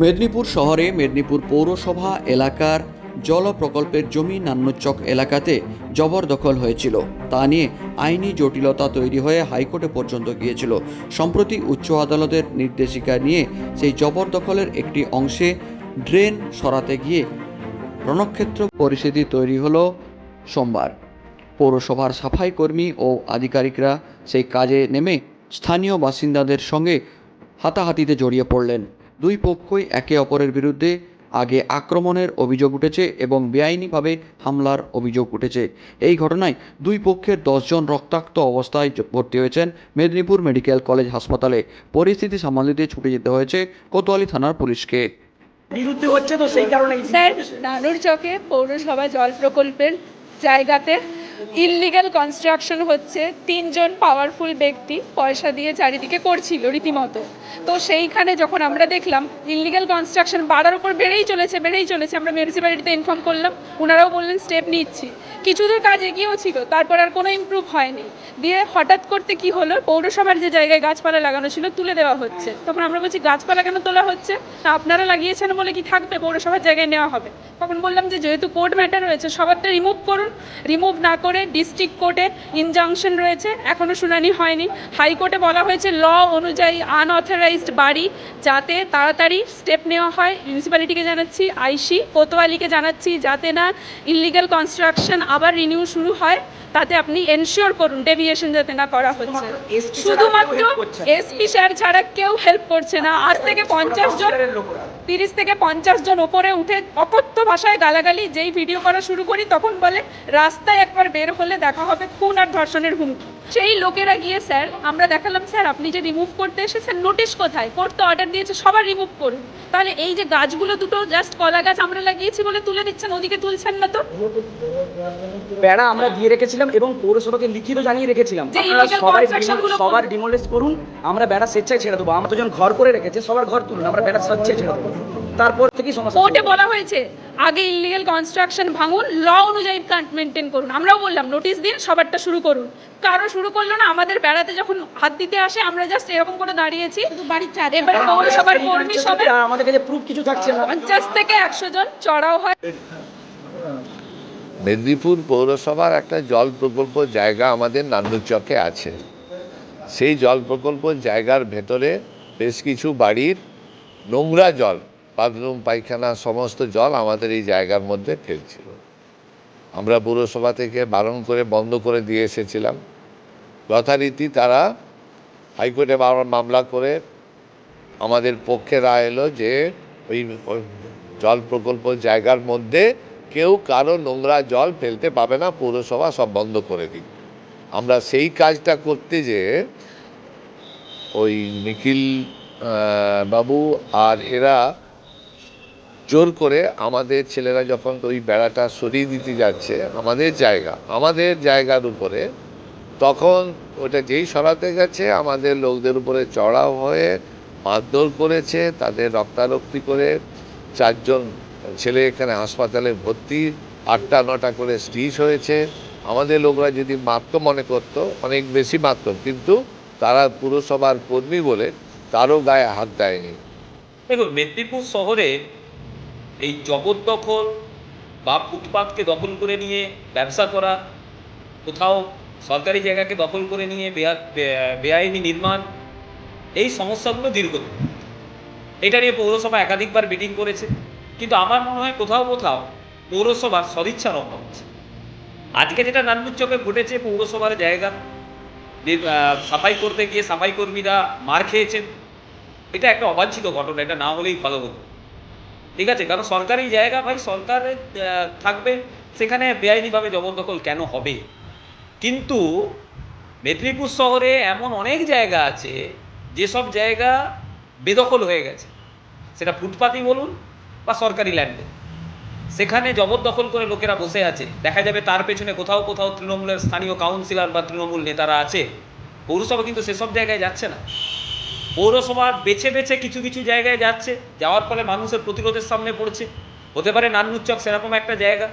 মেদিনীপুর শহরে মেদিনীপুর পৌরসভা এলাকার জল প্রকল্পের জমি নান্নচক এলাকাতে জবরদখল হয়েছিল। তা নিয়ে আইনি জটিলতা তৈরি হয়ে হাইকোর্টে পর্যন্ত গিয়েছিল। সম্প্রতি উচ্চ আদালতের নির্দেশিকা নিয়ে সেই জবরদখলের একটি অংশে ড্রেন সরাতে গিয়ে রণক্ষেত্র পরিস্থিতি তৈরি হলো সোমবার। পৌরসভার সাফাই কর্মী ও আধিকারিকরা সেই কাজে নেমে স্থানীয় বাসিন্দাদের সঙ্গে হাতাহাতিতে জড়িয়ে পড়লেন। দুই পক্ষই একে অপরের বিরুদ্ধে আগে আক্রমণের অভিযোগ উঠেছে এবং বেআইনিভাবে হামলার অভিযোগ উঠেছে। এই ঘটনায় দুই পক্ষের দশজন রক্তাক্ত অবস্থায় ভর্তি হয়েছেন মেদিনীপুর মেডিকেল কলেজ হাসপাতালে। পরিস্থিতি সামাল দিতে ছুটে যেতে হয়েছে কোতোয়ালি থানার পুলিশকে। বিরুদ্ধে হচ্ছে তো সেই কারণে স্যার নানুর চকে পৌরসভা জল প্রকল্পের জায়গাতে ইললিগাল কনস্ট্রাকশন হচ্ছে, তিনজন পাওয়ারফুল ব্যক্তি পয়সা দিয়ে চারিদিকে করছিল রীতিমতো। তো সেইখানে যখন আমরা দেখলাম ইললিগাল কনস্ট্রাকশন বাড়ার উপর বেড়েই চলেছে বেড়েই চলেছে, আমরা মিউনিসিপ্যালিটিতে ইনফর্ম করলাম ওনারাও বললেন স্টেপ নিচ্ছি। কিছু দূর কাজ এগিয়েও ছিল, তারপর আর কোনো ইমপ্রুভ হয়নি। দিয়ে হঠাৎ করতে কি হলো, পৌরসভার যে জায়গায় গাছপালা লাগানো ছিল তুলে দেওয়া হচ্ছে। তখন আমরা বলছি, গাছপালা কেন তোলা হচ্ছে? না, আপনারা লাগিয়েছেন বলে কি থাকবে? পৌরসভার জায়গায় নেওয়া হবে। তখন বললাম যে, যেহেতু কোর্ট ম্যাটার রয়েছে, সবারটা রিমুভ করুন। রিমুভ না করে ডিস্ট্রিক্ট কোর্টে ইনজাংশন রয়েছে এখনও শুনানি হয়নি। হাইকোর্টে বলা হয়েছে ল অনুযায়ী আনঅথরাইজড বাড়ি যাতে তাড়াতাড়ি স্টেপ নেওয়া হয়। মিউনিসিপ্যালিটিকে জানাচ্ছি আইসি কোতোয়ালিকে জানাচ্ছি, যাতে না ইললিগাল কনস্ট্রাকশন আবার রিনিউ শুরু হয়। তাতে আপনি এনশিওর করুন ডেভিয়েশন যাতে না করা হচ্ছে। শুধুমাত্র। এসপি স্যার ছাড়া কেউ হেল্প করছে না। আজ থেকে পঞ্চাশ জন তিরিশ থেকে পঞ্চাশ জন ওপরে উঠে অকথ্য ভাষায় গালাগালি যেই ভিডিও করা শুরু করি তখন বলে রাস্তায় একবার বের হলে দেখা হবে খুন আর ধর্ষণের হুমকি। সেই লোকেরা গিয়ে স্যার আমরা দেখালাম স্যার আপনি যে রিমুভ করতে এসেছেন নোটিশ কোথায়? কোর্ট তো অর্ডার দিয়েছে সবার রিমুভ করুন। তাহলে এই যে গাছগুলো দুটো জাস্ট কলা গাছ আমরা লাগিয়েছি বলে তুলে দিচ্ছেন ওদিকে তুলছেন না তো? বেড়া আমরা দিয়ে রেখেছিলাম এবং পৌরসভাকে লিখিত জানিয়ে রেখেছিলাম। যে সবাই সবার। ডিমোলেস করুন আমরা বেড়া স্বেচ্ছায় ছেড়ে দেবো। আমরা তো ঘর করে রেখেছে সবার ঘর তুলুন আমরা বেড়া স্বেচ্ছায় ছেড়ে দেবো। তারপর থেকেই সমস্যা কোর্টে বলা হয়েছে আগে ইলিগাল কনস্ট্রাকশন ভাঙুন ল অনুযায়ী প্ল্যান্ট মেনটেন করুন। আমরাও বললাম নোটিশ দিন সবারটা শুরু করুন। কারও শুরু করল না আমাদের বেড়াতে যখন হাত দিতে আসে আমরা জাস্ট এরকম করে দাঁড়িয়েছি। এবারে পৌরসভার কর্মী সবাই আমাদের কাছে প্রুফ কিছু থাকছে না। পঞ্চাশ থেকে একশো জন চড়াও হয়। মেদিনীপুর পৌরসভার একটা জল প্রকল্প জায়গা আমাদের নান্দুচকে আছে। সেই জল প্রকল্প জায়গার ভেতরে বেশ কিছু বাড়ির নোংরা জল, বাথরুম, পায়খানা, সমস্ত জল আমাদের এই জায়গার মধ্যে ফেলছিল। আমরা পৌরসভা থেকে বারণ করে বন্ধ করে দিয়ে এসেছিলাম। যথারীতি তারা হাইকোর্টে মামলা- করে আমাদের পক্ষে রায় এলো যে ওই জল প্রকল্প জায়গার মধ্যে কেউ কারও নোংরা জল ফেলতে পাবে না, পৌরসভা সব বন্ধ করে দিই আমরা সেই কাজটা করতে যে ওই নিখিল বাবু আর এরা জোর করে আমাদের ছেলেরা যখন ওই বেড়াটা সরিয়ে দিতে যাচ্ছে, আমাদের জায়গা, আমাদের জায়গার উপরে, তখন ওটা যেই সরাতে গেছে, আমাদের লোকদের উপরে চড়াও হয়ে মারধর করেছে, তাদের রক্তারক্তি করে চারজন ছেলে এখানে হাসপাতালে ভর্তি, আটটা, নটা করে স্টিচ হয়েছে। আমাদের লোকরা যদি মাত্র মনে করতো, অনেক বেশি মাত্র কিন্তু তারা পুরসভার কর্মী বলে তারও গায়ে হাত দেয়নি। দেখুন, মেদিনীপুর শহরে এই জবরদখল বা ফুটপাতকে দখল করে নিয়ে ব্যবসা করা, কোথাও সরকারি জায়গাকে দখল করে নিয়ে বেআইনি নির্মাণ, এই সমস্যাগুলো দীর্ঘদিন। এটা নিয়ে পৌরসভা একাধিকবার মিটিং করেছে। আমার মনে হয় কোথাও কোথাও পৌরসভার সদিচ্ছার অভাব আজকে যেটা নান্নুর চোখে ঘটেছে, পৌরসভার জায়গা সাফাই করতে গিয়ে সাফাই কর্মীরা মার খেয়েছেন, এটা একটা অবাঞ্ছিত ঘটনা, এটা না হলেই ভালো হতো। ঠিক আছে, কারণ সরকারি জায়গা ভাই সরকারের থাকবে, সেখানে বেআইনিভাবে জবরদখল কেন হবে? কিন্তু মেদিনীপুর শহরে এমন অনেক জায়গা আছে, যেসব জায়গা বেদখল হয়ে গেছে। সেটা ফুটপাতই বলুন বা সরকারি ল্যান্ডে। সেখানে জবরদখল করে লোকেরা বসে আছে। দেখা যাবে তার পেছনে কোথাও কোথাও তৃণমূলের স্থানীয় কাউন্সিলর বা তৃণমূল নেতারা আছে। পৌরসভা কিন্তু সেসব জায়গায় যাচ্ছে না। পৌরসভা বেছে বেছে কিছু কিছু জায়গায় যাচ্ছে। যাওয়ার ফলে মানুষের প্রতিরোধের সামনে পড়ছে। হতে পারে নান্নুচক সেরকম একটা জায়গা।